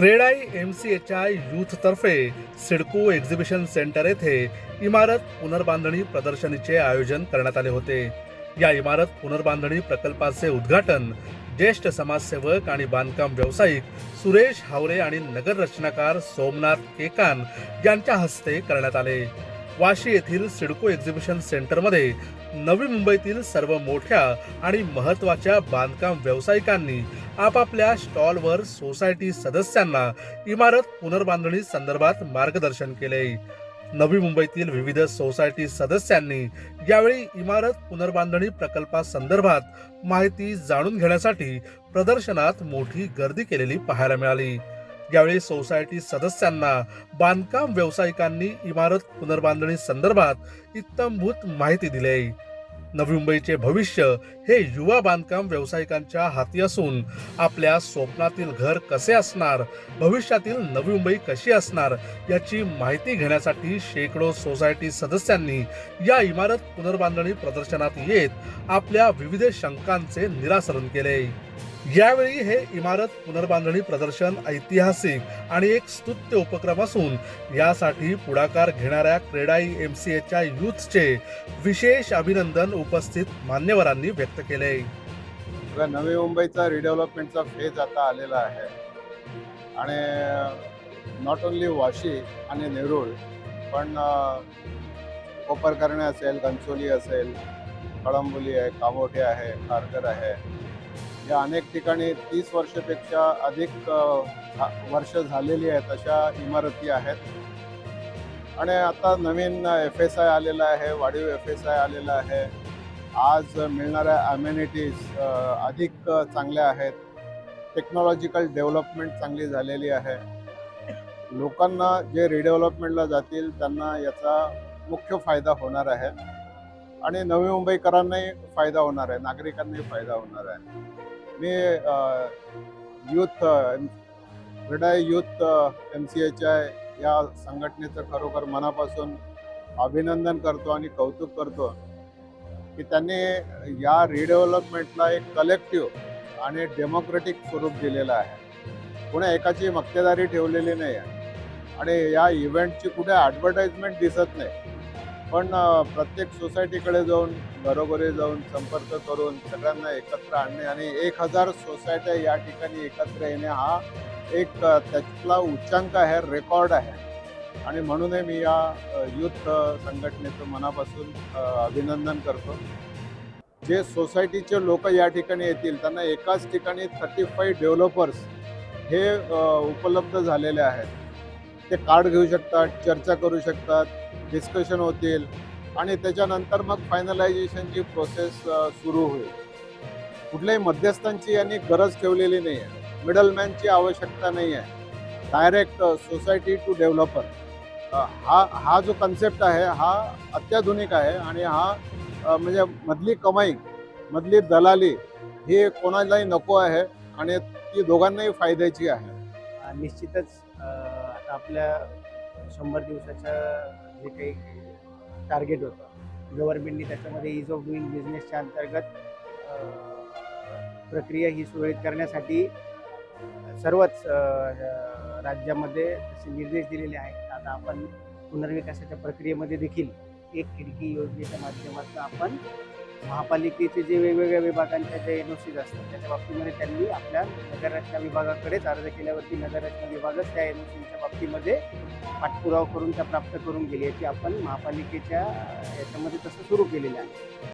CREDAI M C H I यूथतर्फे CIDCO exhibition centre येथे इमारत पुनर्बांधणी प्रदर्शनीचे आयोजन करण्यात आले होते. या इमारत पुनर्बांधणी प्रकल्पाचे उद्घाटन ज्येष्ठ समाजसेवक आणि बांधकाम व्यावसायिक सुरेश हावरे आणि नगररचनाकार सोमनाथ केकान यांच्या हस्ते करण्यात आले. वाशी येथील सिडको एक्झिबिशन सेंटरमध्ये नवी मुंबईतील सर्व मोठ्या आणि महत्त्वाच्या बांधकाम व्यावसायिकांनी आपापल्या स्टॉलवर सोसायटी सदस्यांना इमारत पुनर्बांधणी संदर्भात मार्गदर्शन केले. नवी मुंबईतील विविध सोसायटी सदस्यांनी यावेळी इमारत पुनर्बांधणी प्रकल्पासंदर्भात माहिती जाणून घेण्यासाठी प्रदर्शनात मोठी गर्दी केलेली पाहायला मिळाली. यावेळी सोसायटी सदस्यांना बांधकाम व्यावसायिकांनी इमारत पुनर्बांधणी संदर्भात इत्तमभूत माहिती दिली. नवी मुंबईचे भविष्य हे युवा बांधकाम व्यावसायिकांच्या हाती असून आपल्या स्वप्नातील घर कसे असणार भविष्यातील नवी मुंबई कशी असणार याची माहिती घेण्यासाठी शेकडो सोसायटी सदस्यांनी या इमारत पुनर्बांधणी प्रदर्शनात येत आपल्या विविध शंकांचे निरासरण केले. यावेळी हे इमारत पुनर्बांधणी प्रदर्शन ऐतिहासिक आणि एक स्तुत्य उपक्रम असून यासाठी पुढाकार घेणाऱ्या क्रेडाई एम सी एच्या युथचे विशेष अभिनंदन उपस्थित मान्यवरांनी व्यक्त केले. नवी मुंबईचा रिडेव्हलपमेंटचा फेज आता आलेला आहे. आणि नॉट ओन्ली वाशी आणि नेरूळ पण कोपरकर्णे असेल घनसोली असेल कळंबोली आहे कामोठे आहे खारकर आहे. या अनेक ठिकाणी तीस वर्षापेक्षा अधिक वर्ष झालेली आहेत अशा इमारती आहेत. आणि आता नवीन एफ एस आय आलेला आहे वाढीव एफ एस आय आलेला आहे. आज मिळणाऱ्या अम्युनिटीज अधिक चांगल्या आहेत. टेक्नॉलॉजिकल डेव्हलपमेंट चांगली झालेली आहे. लोकांना जे रिडेव्हलपमेंटला जातील त्यांना याचा मुख्य फायदा होणार आहे. आणि नवी मुंबईकरांनाही फायदा होणार आहे नागरिकांनाही फायदा होणार आहे. मी यूथ हृदय youth M C H I या संघटनेचं खरोखर मनापासून अभिनंदन करतो आणि कौतुक करतो की त्यांनी या रिडेव्हलपमेंटला एक कलेक्टिव्ह आणि डेमोक्रेटिक स्वरूप दिलेलं आहे. कुणा एकाची मक्तेदारी ठेवलेली नाही आहे आणि या इव्हेंटची कुठे ॲडव्हर्टाइजमेंट दिसत नाही. पण प्रत्येक सोसायटीकडे जाऊन घरोघरी जाऊन संपर्क करून सगळ्यांना एकत्र आणणे आणि एक हजार सोसायट्या या ठिकाणी एकत्र येणे हा एक त्यातला उच्चांक आहे रेकॉर्ड आहे. आणि म्हणूनही मी या युथ संघटनेचं मनापासून अभिनंदन करतो. जे सोसायटीचे लोक या ठिकाणी येतील त्यांना एकाच ठिकाणी थर्टी फाईव्ह डेव्हलपर्स हे उपलब्ध झालेले आहेत. ते कार्ड घेऊ शकतात चर्चा करू शकतात डिस्कशन होतील आणि त्याच्यानंतर मग फायनलायझेशनची प्रोसेस सुरू होईल. कुठल्याही मध्यस्थांची यांनी गरज ठेवलेली नाही आहे मिडलमॅनची आवश्यकता नाही आहे डायरेक्ट सोसायटी टू डेव्हलपर हा हा जो कन्सेप्ट आहे हा अत्याधुनिक आहे आणि हा म्हणजे मधली कमाई मधली दलाली ही कोणालाही नको आहे आणि ती दोघांनाही फायद्याची आहे. निश्चितच आता आपल्या शंभर दिवसाच्या जे काही टार्गेट होतं गव्हर्नमेंटनी त्याच्यामध्ये इज ऑफ डुईंग बिझनेसच्या अंतर्गत प्रक्रिया ही सुरळीत करण्यासाठी सर्वच राज्यामध्ये तसे निर्देश दिलेले आहेत. आता आपण पुनर्विकासाच्या प्रक्रियेमध्ये देखील एक खिडकी योजनेच्या माध्यमातून आपण महापालिकेचे जे वेगवेगळ्या विभागांच्या ज्या एन ओ सीज असतात त्याच्या बाबतीमध्ये त्यांनी आपल्या नगररचना विभागाकडेच अर्ज केल्यावरती नगररचना विभागच त्या एन ओ सीच्या बाबतीमध्ये पाठपुरावा करून त्या प्राप्त करून गेली याची आपण महापालिकेच्या याच्यामध्ये तसं सुरू केलेलं आहे.